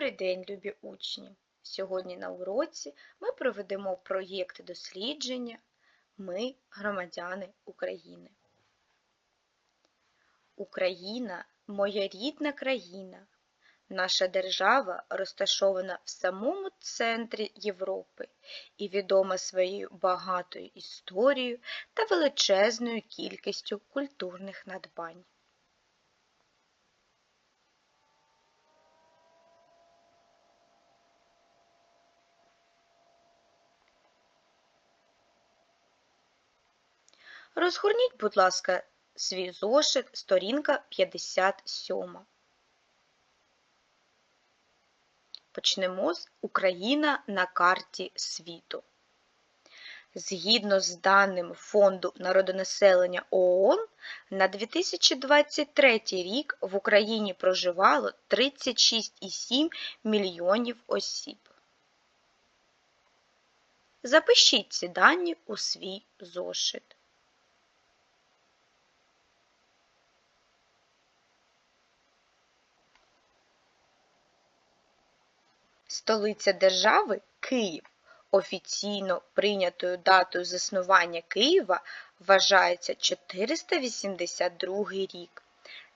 Добрий день, любі учні! Сьогодні на уроці ми проведемо проєкт дослідження Ми громадяни України. Україна моя рідна країна. Наша держава розташована в самому центрі Європи і відома своєю багатою історією та величезною кількістю культурних надбань. Розгорніть, будь ласка, свій зошит, сторінка 57. Почнемо з Україна на карті світу. Згідно з даними Фонду народонаселення ООН, на 2023 рік в Україні проживало 36,7 мільйонів осіб. Запишіть ці дані у свій зошит. Столиця держави Київ. Офіційно прийнятою датою заснування Києва вважається 482 рік.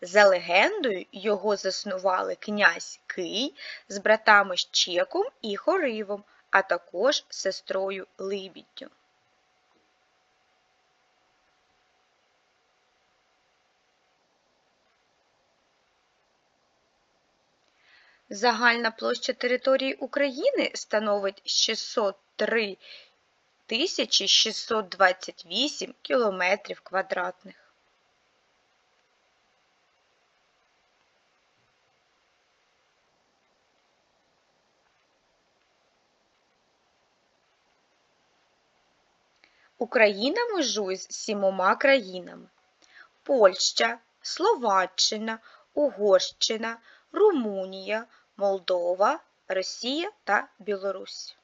За легендою, його заснували князь Кий з братами Щеком і Хоривом, а також сестрою Либіддю. Загальна площа території України становить 603 628 кілометрів квадратних. Україна межує з сімома країнами Польща, Словаччина, Угорщина, Румунія, Молдова, Росія та Білорусь.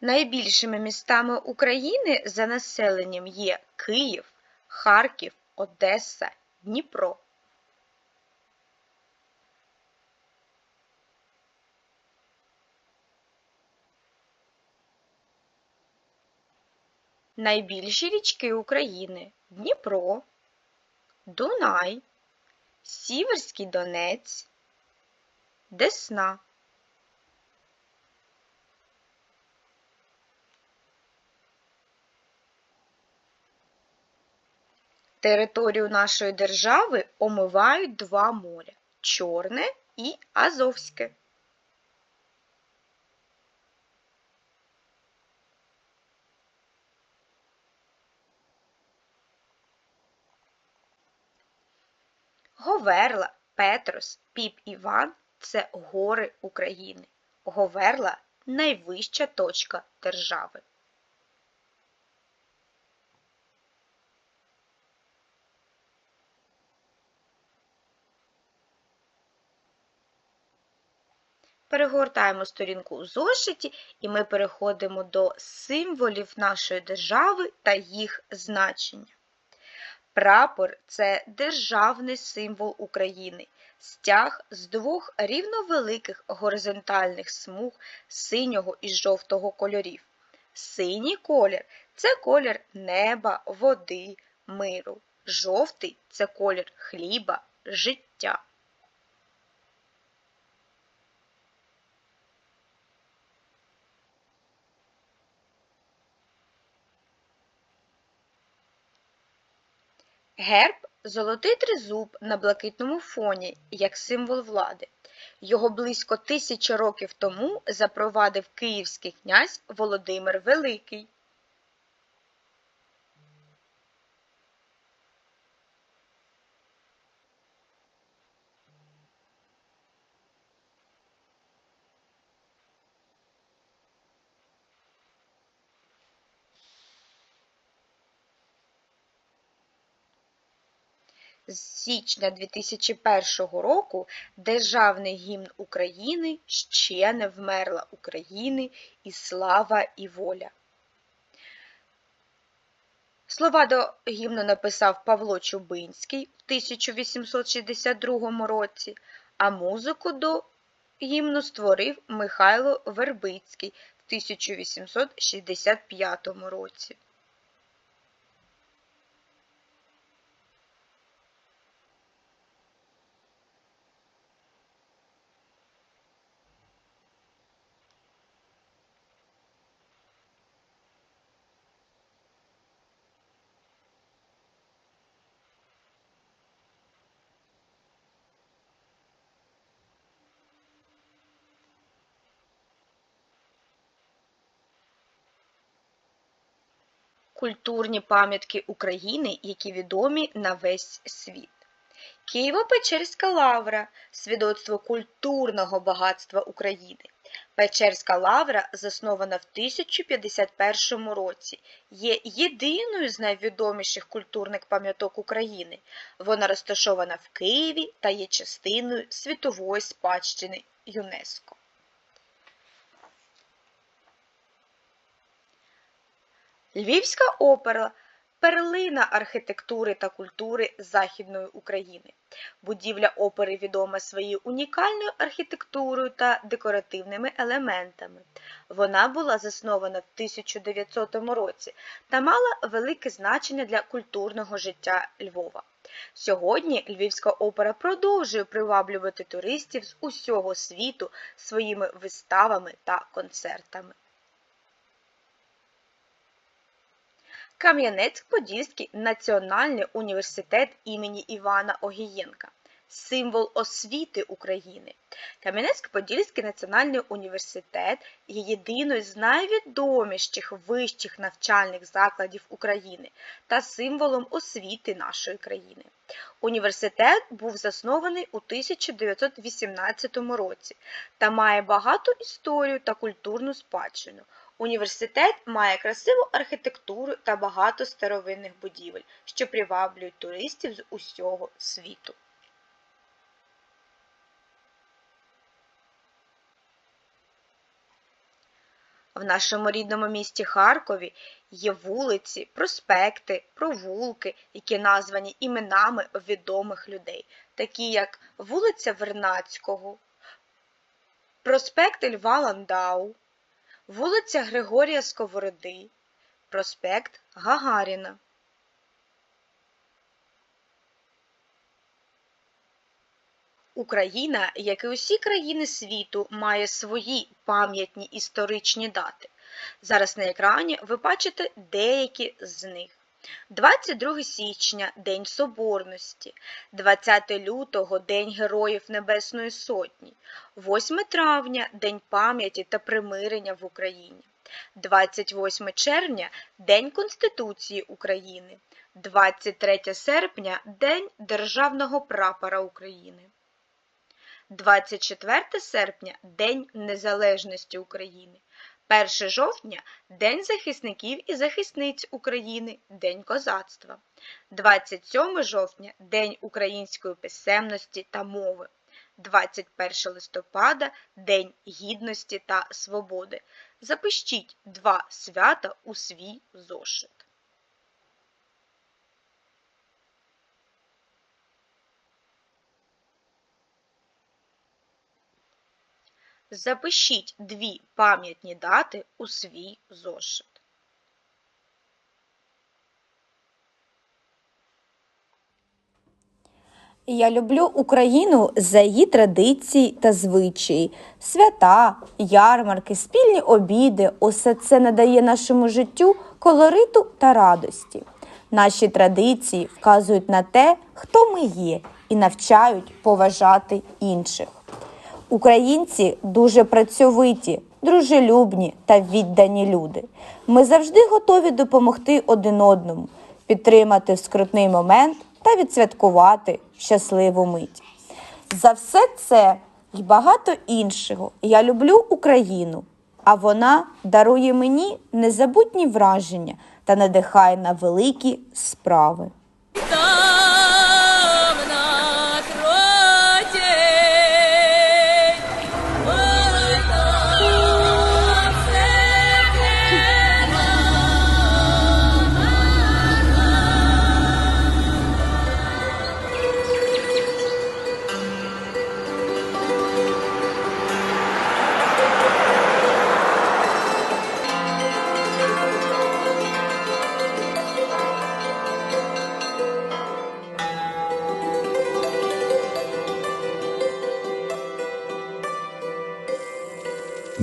Найбільшими містами України за населенням є Київ, Харків, Одеса, Дніпро. Найбільші річки України Дніпро, Дунай, Сіверський Донець, Десна. Територію нашої держави омивають два моря Чорне і Азовське. Говерла, Петрос, Піп Іван це гори України. Говерла найвища точка держави. Перегортаємо сторінку у зошиті і ми переходимо до символів нашої держави та їх значення. Прапор це державний символ України, стяг з двох рівновеликих горизонтальних смуг синього і жовтого кольорів. Синій колір це колір неба, води, миру. Жовтий це колір хліба, життя. Герб золотий тризуб на блакитному фоні, як символ влади. Його близько тисячі років тому запровадив київський князь Володимир Великий. З січня 2001 року Державний гімн України Ще не вмерла України і слава і воля. Слова до гімну написав Павло Чубинський в 1862 році, а музику до гімну створив Михайло Вербицький в 1865 році. Культурні пам'ятки України, які відомі на весь світ. Києво-Печерська лавра свідоцтво культурного багатства України. Печерська лавра, заснована в 1051 році, є єдиною з найвідоміших культурних пам'яток України. Вона розташована в Києві та є частиною світової спадщини ЮНЕСКО. Львівська опера перлина архітектури та культури Західної України. Будівля опери відома своєю унікальною архітектурою та декоративними елементами. Вона була заснована в 1900 році та мала велике значення для культурного життя Львова. Сьогодні Львівська опера продовжує приваблювати туристів з усього світу своїми виставами та концертами. Кам'янець-Подільський національний університет імені Івана Огієнка. Символ освіти України. Кам'янець-Подільський національний університет є єдиною з найвідоміших вищих навчальних закладів України та символом освіти нашої країни. Університет був заснований у 1918 році та має багату історію та культурну спадщину. Університет має красиву архітектуру та багато старовинних будівель, що приваблюють туристів з усього світу. В нашому рідному місті Харкові є вулиці, проспекти, провулки, які названі іменами відомих людей, такі як вулиця Вернацького, проспект Льва Ландау, вулиця Григорія Сковороди, проспект Гагаріна. Україна, як і усі країни світу, має свої пам'ятні історичні дати. Зараз на екрані ви бачите деякі з них. 22 січня День Соборності, 20 лютого День Героїв Небесної Сотні, 8 травня День пам'яті та примирення в Україні, 28 червня День Конституції України, 23 серпня День Державного прапора України. 24 серпня День Незалежності України. 1 жовтня День захисників і захисниць України, День козацтва. 27 жовтня День української писемності та мови. 21 листопада День Гідності та Свободи. Запишіть два свята у свій зошит. Запишіть дві пам'ятні дати у свій зошит. Я люблю Україну за її традиції та звичаї, свята, ярмарки, спільні обіди. Усе це надає нашому життю колориту та радості. Наші традиції вказують на те, хто ми є, і навчають поважати інших. Українці дуже працьовиті, дружелюбні та віддані люди. Ми завжди готові допомогти один одному, підтримати в скрутний момент та відсвяткувати щасливу мить. За все це і багато іншого я люблю Україну, а вона дарує мені незабутні враження та надихає на великі справи.